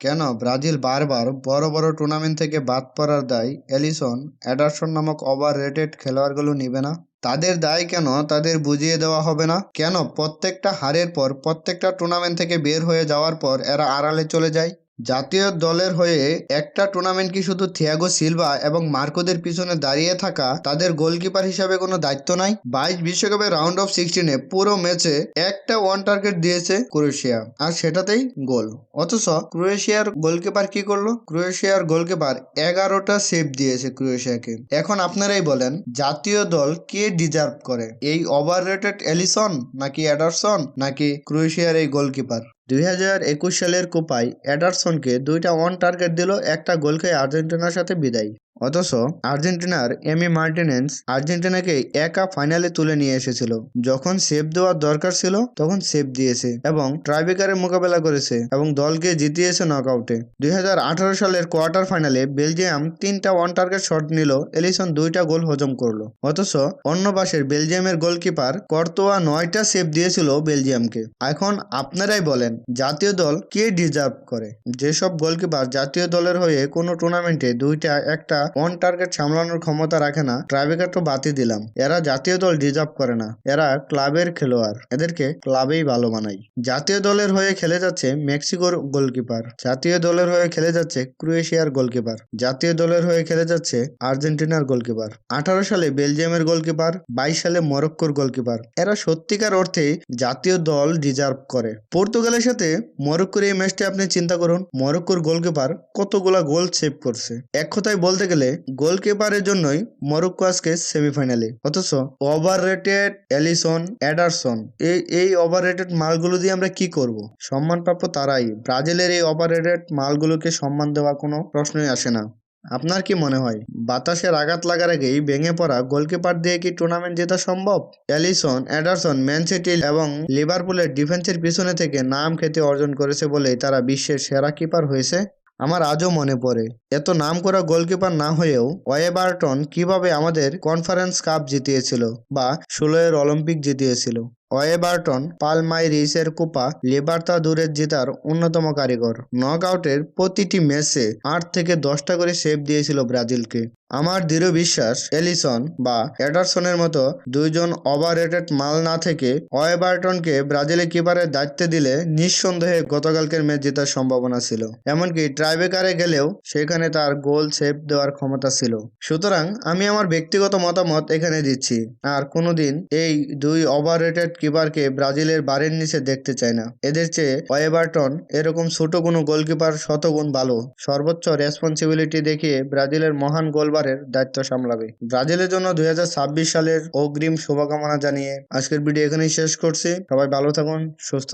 কেন ব্রাজিল বারবার বড় বড় টুর্নামেন্ট থেকে বাদ পড়ার দায় অ্যালিসন অ্যাডারসন নামক ওভার রেটেড খেলোয়াড়গুলো নিবে না? তাদের দায় কেন তাদের বুঝিয়ে দেওয়া হবে না? কেন প্রত্যেকটা হারের পর প্রত্যেকটা টুর্নামেন্ট থেকে বের হয়ে যাওয়ার পর এরা আড়ালে চলে যায়? জাতীয় দলের হয়ে একটা টুর্নামেন্ট কি শুধু থিয়াগো সিলভা এবং মার্কোদের পিছনে দাঁড়িয়ে থাকা তাদের গোলকিপার হিসাবে কোনো দায়িত্ব নাই? বাইশ বিশ্বকাপের রাউন্ড অফ সিক্সটিনে পুরো ম্যাচে একটা ওয়ান টার্গেট দিয়েছে ক্রোয়েশিয়া, আর সেটাতেই গোল। অথচ ক্রোয়েশিয়ার গোলকিপার কি করল? ক্রোয়েশিয়ার গোলকিপার এগারোটা সেভ দিয়েছে ক্রোয়েশিয়াকে। এখন আপনারাই বলেন, জাতীয় দল কে ডিজার্ভ করে? এই ওভার রেটেড এলিসন নাকি অ্যাডারসন নাকি ক্রোয়েশিয়ার এই গোলকিপার দুই হাজার একুশ সালের কোপায় অ্যাডারসনকে দুইটা অন টার্গেট দিল, একটা গোল খেয়ে আর্জেন্টিনার সাথে বিদায়। অথচ আর্জেন্টিনার এমি মার্টিনেন্স আর্জেন্টিনাকে একা ফাইনালে তুলে নিয়ে এসেছিল। যখন সেভ দেওয়ার দরকার ছিল, তখন সেভ দিয়েছে এবং ট্রাইবেকারে মোকাবেলা করেছে এবং দলকে জিতিয়েছে নকআউটে। দু হাজার আঠারো সালের কোয়ার্টার ফাইনালে বেলজিয়াম তিনটা ওয়ান টার্গেট শট নিল, এলিসন দুইটা গোল হজম করল। অথচ অন্য পাশের বেলজিয়ামের গোলকিপার কর্তোয়া নয়টা সেভ দিয়েছিল বেলজিয়ামকে। এখন আপনারাই বলেন, জাতীয় দল কে ডিজার্ভ করে? যেসব গোলকিপার জাতীয় দলের হয়ে কোনো টুর্নামেন্টে দুইটা, একটা অন টার্গেট সামলানোর ক্ষমতা রাখে না ট্রাইবেকার তো বাতি দিলাম। এরা জাতীয় দল ডিজার্ভ করে না। এরা ক্লাবের খেলোয়াড়। এদেরকে ক্লাবেই ভালো মানাই। জাতীয় দলের হয়ে খেলে যাচ্ছে মেক্সিকোর গোলকিপার জাতীয় দলের হয়ে খেলে যাচ্ছে ক্রোয়েশিয়ার গোলকিপার জাতীয় দলের হয়ে খেলে যাচ্ছে আর্জেন্টিনার গোলকিপার আঠারো সালে বেলজিয়ামের গোলকিপার বাইশ সালে মরক্কোর গোলকিপার এরা সত্যিকার অর্থে জাতীয় দল ডিজার্ভ করে। পর্তুগালের সাথে মরক্কোর এই ম্যাচটি আপনি চিন্তা করুন। মরক্কোর গোলকিপার কতগুলা গোল সেভ করছে? এক কথায় বলতে গেলে গোলকিপারের জন্যই মরক্কো আজকে সেমিফাইনালে অথচ ওভার রেটেড এলিসন অ্যাডারসন এই এই ওভার রেটেড মালগুলো দিয়ে আমরা কি করব? সম্মানপ্রাপ্য তারাই। ব্রাজিলের এই ওভার রেটেড মালগুলোকে সম্মান দেওয়া কোনো প্রশ্নই আসে না। আপনার কি মনে হয়, বাতাসের আঘাত লাগার আগেই ভেঙে পড়া গোলকিপার দিয়ে কি টুর্নামেন্ট জেতা সম্ভব? অ্যালিসন অ্যাডারসন ম্যান সিটি এবং লিভারপুলের ডিফেন্সের পিছনে থেকে নাম খ্যাতি অর্জন করেছে বলেই তারা বিশ্বের সেরা কিপার হয়েছে। আমার আজও মনে পড়ে। এত নাম করা গোলকিপার না হয়েও ওয়েবার্টন কীভাবে আমাদের কনফারেন্স কাপ জিতিয়েছিল বা ষোলোয়ের অলিম্পিক জিতিয়েছিল? ওয়েবার্টন পালমাইরিসের কোপা লিবার্তা দূরের জেতার অন্যতম কারিগর। নকআউটের প্রতিটি ম্যাচে আট থেকে দশটা করে সেভ দিয়েছিল ব্রাজিলকে। আমার দৃঢ় বিশ্বাস, এলিসন বা অ্যাডারসনের মতো দুইজন ওভাররেটেড মাল না থেকে ওয়েবার্টনকে ব্রাজিলে কিপারের দায়িত্বে দিলে নিঃসন্দেহে গতকালকের ম্যাচ জেতার সম্ভাবনা ছিল। এমনকি ট্রাইবেকারে গেলেও সেখানে তার গোল সেভ দেওয়ার ক্ষমতা ছিল। সুতরাং আমি আমার ব্যক্তিগত মতামত এখানে দিচ্ছি। আর কোনোদিন এই দুই ওভাররেটেড কিপারকে ব্রাজিলের বারের নিচে দেখতে চায় না। এদের চেয়ে ওয়েবার্টন এরকম ছোট কোনো গোলকিপার শতগুণ ভালো। সর্বোচ্চ রেসপন্সিবিলিটি দেখিয়ে ব্রাজিলের মহান গোলবারের দায়িত্ব সামলাবে। ব্রাজিলের জন্য দুই হাজার ছাব্বিশ সালের অগ্রিম শুভকামনা জানিয়ে আজকের ভিডিও এখানেই শেষ করছি। সবাই ভালো থাকুন, সুস্থ